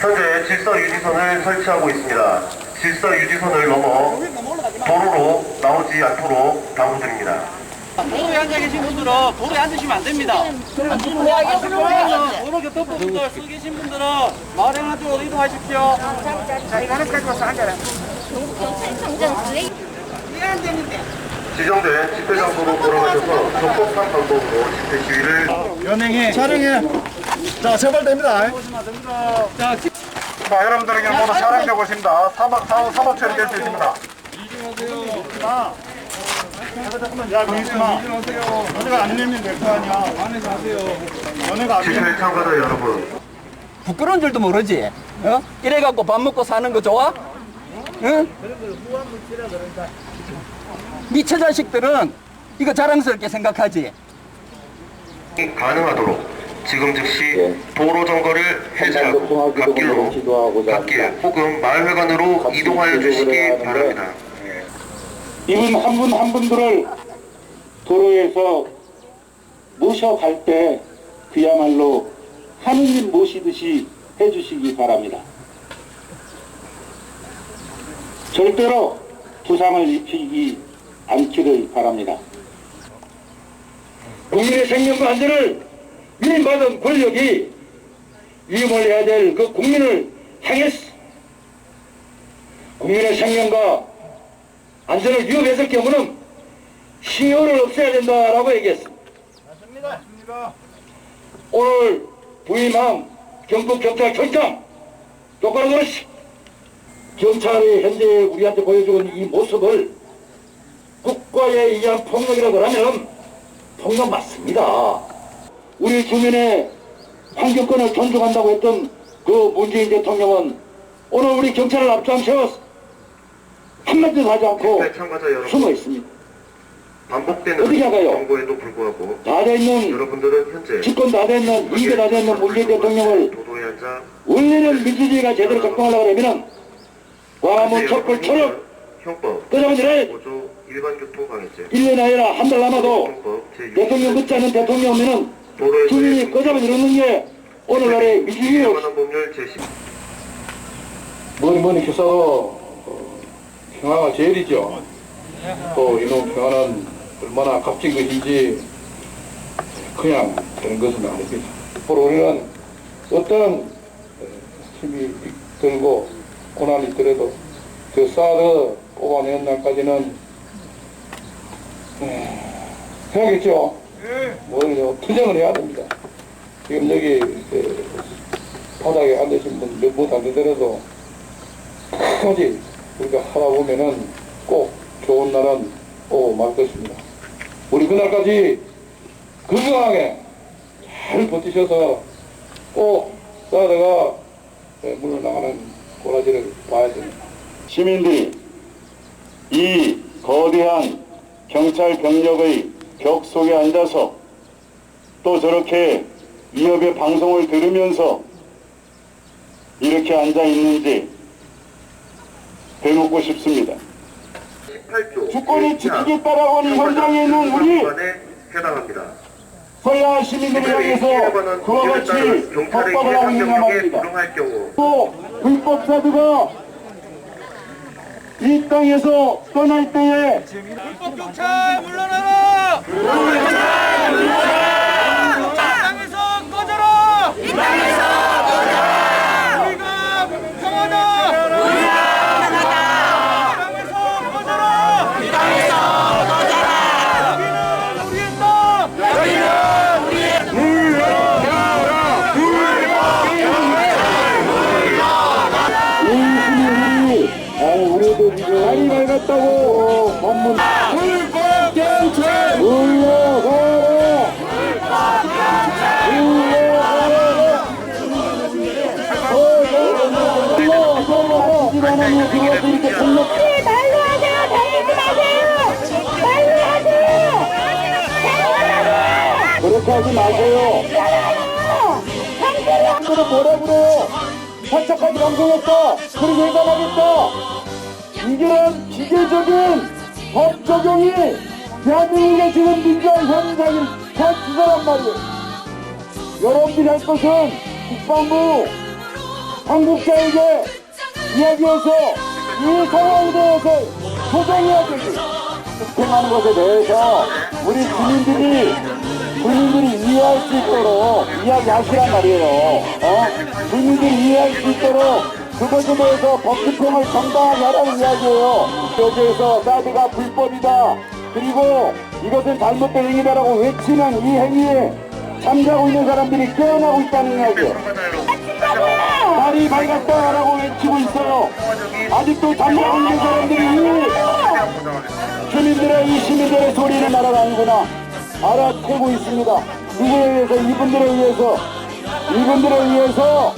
현재 질서 유지선을 설치하고 있습니다. 질서 유지선을 넘어 도로로 나오지 않도록 당부드립니다. 도로에 앉아 계신 분들은 도로에 앉으시면 안 됩니다. 도로 교통법부터 쓰 계신 분들은 마을 행안 쪽으로 이동하십시오. 지정된 집회 장소로 돌아가셔서 적법한 방법으로 집회 시위를 연행해. 촬영해. 자, 제발 됩니다. 자, 자, 여러분들에게 모두 촬영되고 있습니다. 사막, 사막, 사막 처리될 수 있습니다. 야, 민수마. 너네가 안 내면 될 거 아니야. 안에서 하세요. 너네가 안 내면 집회 참가자 여러분 부끄러운 줄도 모르지. 어? 이래갖고 밥 먹고 사는 거 좋아? 응? 미처 자식들은 이거 자랑스럽게 생각하지. 가능하도록 지금 즉시 도로 정거를 해제하고 갓길로 갓길 혹은 마을회관으로 이동하여 주시기 바랍니다. 이분 한 분 한 분들을 도로에서 모셔갈 때 그야말로 하느님 모시듯이 해주시기 바랍니다. 절대로 부상을 입히기 않기를 바랍니다. 국민의 생명과 안전을 위임받은 권력이 위임을 해야 될 그 국민을 향해서 국민의 생명과 안전을 위협했을 경우는 신효를 없애야 된다라고 얘기했습니다. 오늘 부임한 경북경찰청장 똑바로 들으시 경찰이 현재 우리한테 보여주고 있는 이 모습을 국가에 의한 폭력이라고 하면 폭력 맞습니다. 우리 주민의 환경권을 존중한다고 했던 그 문재인 대통령은 오늘 우리 경찰을 앞장 세워서 한마디도 하지 않고 숨어 있습니다. 반복되는? 정보에도 불구하고 다돼 있는 여러분들은 현재 집권 다 됐는 이게 다 됐는 문재인 대통령을 원래는 민주주의가 제대로 작동하려고 그러면은 과문 촛불 초록 형법 끄자마자 5조 일반 교통 방해죄 1년 아니라 한 달 남아도 대통령 듣지 않는 대통령 오면은 주민이 끄자마자 이러는 게 오늘날의 제10 뭐니 뭐니 해서 어, 평화가 제일이죠. 또 이놈 평화는 얼마나 값진 것인지 그냥 되는 것은 아닙니다. 앞으로 우리는 어떤 힘이 들고 고난이 있더라도 저 쌀을 뽑아내는 날까지는 음, 해야겠죠. 뭐 투쟁을 해야 됩니다. 지금 여기 그 바닥에 앉으신 분 몇분 안 되더라도 끝까지 우리가 하다 보면은 꼭 좋은 날은 오고 말 것입니다. 우리 그날까지 건강하게 잘 버티셔서 꼭 싸다가 물러나가는 꼬라지를 봐야 됩니다. 시민들이 이 거대한 경찰 병력의 벽 속에 앉아서 또 저렇게 위협의 방송을 들으면서 이렇게 앉아 있는지 되묻고 싶습니다. 18조 주권이 지키겠다라고 하는 현장에 있는 우리. 선량한 시민들을 향해서 그와 같이 협박을 하고 있는 말입니다. 또 불법자들과 이 땅에서 떠날 때에 불법 경찰 물러나라! 불법경 그렇게 하지 마세요. 당신이 그래 뭐라 그래요 살짝까지 방송했다. 그리고 해당하겠다. 이런 기계적인 법 적용이 대한민국의 지금 민주화 현장을 거치사란 말이에요. 여러분들이 할 것은 국방부 당국자에게 이야기해서 이 상황에 대해서 조정해야 되지. 집행하는 것에 대해서 우리 주민들이 주민들이 이해할 수 있도록 이야기하시란 말이에요. 어? 주민들이 이해할 수 있도록 그것에 대해서 법 집행을 정당하게 하라는 이야기예요. 여기에서 사드가 불법이다. 그리고 이것은 잘못된 행위다라고 외치는 이 행위에 참가하고 있는 사람들이 깨어나고 있다는 이야기예요. 날이 밝았다라고 외치고 있어요. 아직도 있는 사람들이 이 주민들의 이 시민들의 소리를 날아가는구나 알아채고 있습니다. 누구에 의해서 이분들에 의해서 이분들에 의해서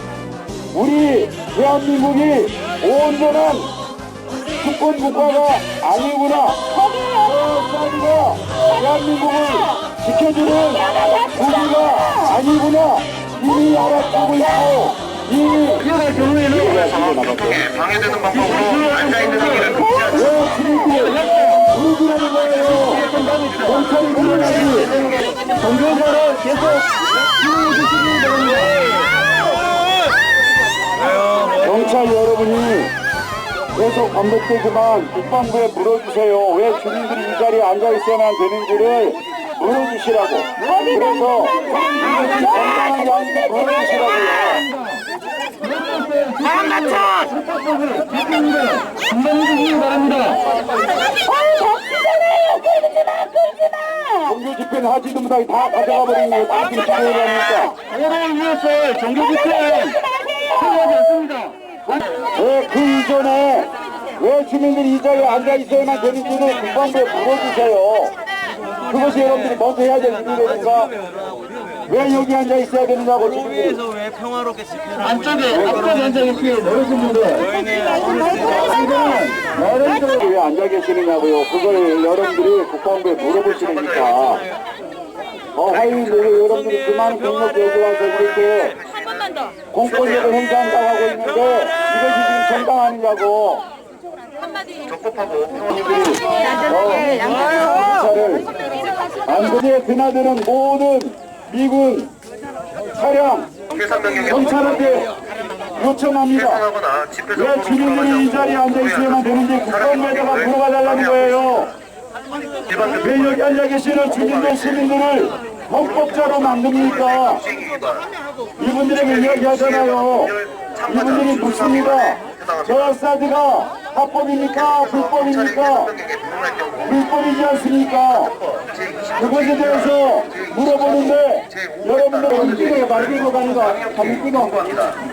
우리 대한민국이 온전한 주권 국가가 아니구나. 사우디가 대한민국을 지켜주는 국가가 아니구나. 이미 알아채고 있고 예, 방해되는 방법으로 앉아있는 행위를 주민들이 그러야지. 경찰을 계속 지휘해주시기 바랍니다. 경찰 여러분이 계속 반복되지만 국방부에 물어주세요. 왜 주민들이 이 자리에 앉아있어야만 되는지를 물어주시라고. 그래서 정당한 양이 물어주시라고요. 종교 집회는 하지도 못하게 다 가져가 버리는 거 어떻게 집회를 합니까? 오를 위해서 종교 집회는 하지 않습니다. 왜 그 이전에 왜 주민들이 이 자리에 앉아 있어야만 되는지는 국방부에 물어주세요. 그것이 여러분들이 먼저 해야 될 일이니까 왜 여기 앉아 있어야 되느냐고 왜 평화롭게 집회를 안쪽에 안쪽에 앉아 계시는 어르신 분들. 여러분들이 왜 앉아 계시느냐고요. 그걸 여러분들이 국방부에 물어보시니까. 어 하이 여러분들이 그 많은 경력 여기 와서 이렇게 공권력을 행사한다고 하고 있는데 이것이 지금 정당하느냐고. 적법하고 안전에 드나드는 모든 미군 차량 경찰한테 요청합니다. 왜 주민들이 이 자리에 앉아 있어야만 되는지 국방부에다가 물어봐 달라는 거예요. 왜 여기 앉아 계시는 주민들 시민들을 헌법자로 만듭니까? 이분들에게 이야기하잖아요. 이분들이 묻습니다. 저 사드가 합법입니까? 불법입니까? 불법이지 않습니까? 그것에 대해서 물어보는데 여러분들 뛰고 말리고 가는 거 뛰고.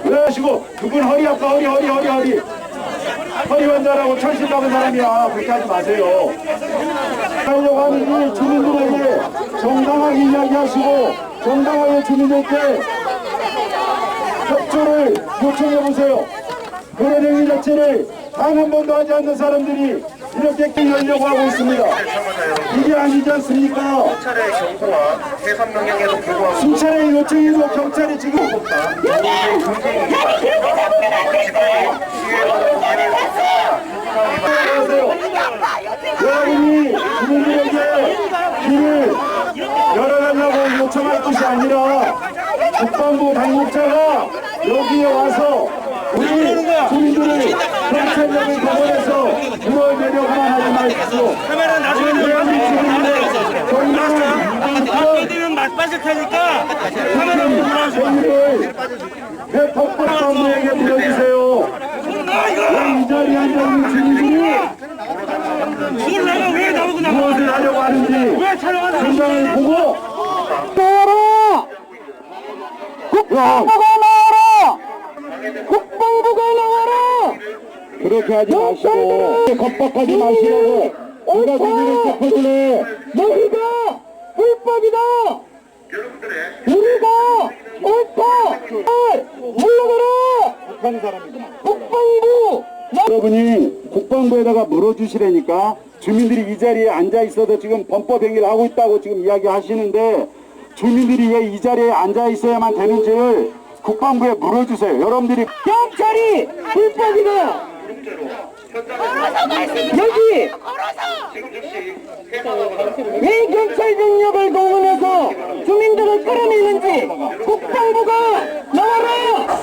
왜 하시고 그분 허리 아파 허리 허리 허리 허리. 허리 환자라고 철심 박은 사람이야. 그렇게 하지 마세요. 하려고 하는 이 주민들에게 정당하게 이야기하시고 정당하게 주민들께 협조를 요청해 보세요. 그런 행위 자체를 단 한 번도 하지 않는 사람들이 이렇게 끼려고 하고 있습니다. 이게 아니지 않습니까? 차례 경고와 해산 명령에도 불구하고 순찰의 요청에도 경찰이 지금 안녕하세요. 여러분이 주민들에게 길을 열어달라고 요청할 것이 아니라 국방부 당국자가 여기에 와서 우리 주민들을 경찰력을 동원해서 물어내려고만 하지 마십시오. 카메라 나중에 맞게 되면 맞빠질 테니까 카메라 행위를 왜 법법방부에게 물어주세요. 왜이 자리에 앉아있는 주민들이 술 내가 왜 나오고 나와? 무엇을 하려고 하는지 왜 촬영하는 현장을 보고 나와라! 국방부가 나와라! 그렇게 하지 마시고 겁박하지 마시라고 누가 누구를 덮어줄래 너희가 불법이다! 우리가 옳다! 물러가라! 북한 사람이구나 국방부! 여러분이 국방부에다가 물어주시라니까 주민들이 이 자리에 앉아 있어도 지금 범법 행위를 하고 있다고 지금 이야기하시는데 주민들이 왜 이 자리에 앉아 있어야만 되는지를 국방부에 물어주세요. 여러분들이 경찰이 불법이다. 여기! 왜 경찰 병력을 동원해서 주민들을 끌어내는지 국방부가 나와라.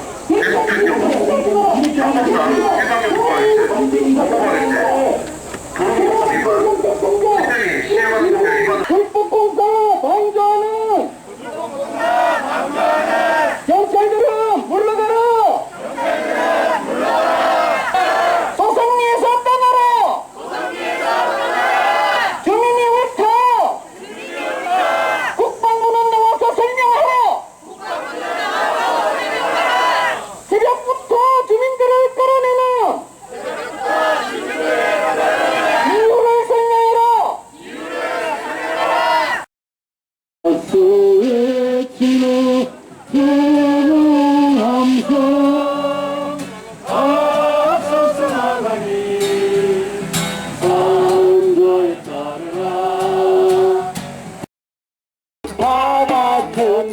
다같